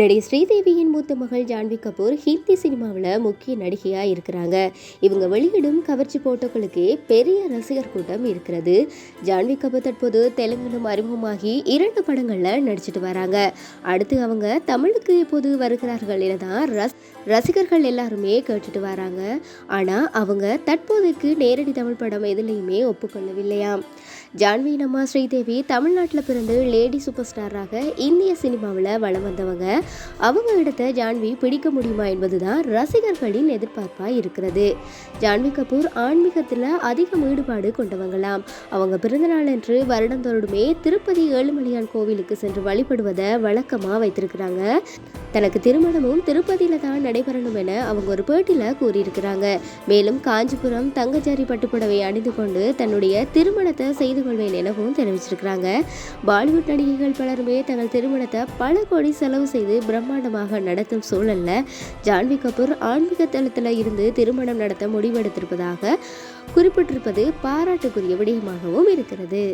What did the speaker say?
நடிகை ஸ்ரீதேவியின் மூத்த மகள் ஜான்வி கபூர் ஹிந்தி சினிமாவில் முக்கிய நடிகையாக இருக்கிறாங்க. இவங்க வெளியிடும் கவர்ச்சி போட்டோக்களுக்கே பெரிய ரசிகர் கூட்டம் இருக்கிறது. ஜான்வி கபூர் தற்போது தெலுங்கிலும் அறிமுகமாகி இரண்டு படங்களில் நடிச்சிட்டு வராங்க. அடுத்து அவங்க தமிழுக்கு எப்போது வருகிறார்கள் என தான் ரஸ் ரசிகர்கள் எல்லாருமே கேட்டுட்டு வராங்க. ஆனால் அவங்க தற்போதைக்கு நேரடி தமிழ் படம் எதுலேயுமே ஒப்புக்கொள்ளவில்லையாம் ஜான்வி நம்ம ஸ்ரீதேவி தமிழ்நாட்டில் பிறந்து லேடி சூப்பர் ஸ்டாராக இந்திய சினிமாவில் வளம் வந்தவங்க அவங்க இடத்த ஜான்வி பிடிக்க முடியுமா என்பதுதான் ரசிகர்களின் எதிர்பார்ப்பாக இருக்கிறது. ஜான்வி கபூர் ஆன்மீகத்தில் அதிகம் ஈடுபாடு கொண்டவங்களாம். அவங்க பிறந்தநாளன்று வருடந்தோறுமே திருப்பதி ஏழுமலையான் கோவிலுக்கு சென்று வழிபடுவதை வழக்கமாக வைத்திருக்கிறாங்க. தனக்கு திருமணமும் திருப்பதியில் தான் நடைபெறணும் என அவங்க ஒரு பேட்டியில் கூறியிருக்கிறாங்க. மேலும் காஞ்சிபுரம் தங்கச்சாரி பட்டுப்புடவை அணிந்து கொண்டு தன்னுடைய திருமணத்தை செய்து கொள்வேன் எனவும் தெரிவிச்சிருக்கிறாங்க. பாலிவுட் நடிகைகள் பலருமே தங்கள் திருமணத்தை பல கோடி செலவு செய்து பிரம்மாண்டமாக நடத்தும் சூழல்ல ஜான்வி கபூர் ஆன்மீக தளத்தில் இருந்து திருமணம் நடத்த முடிவெடுத்திருப்பதாக குறிப்பிட்டிருப்பது பாராட்டுக்குரிய விடயமாகவும் இருக்கிறது.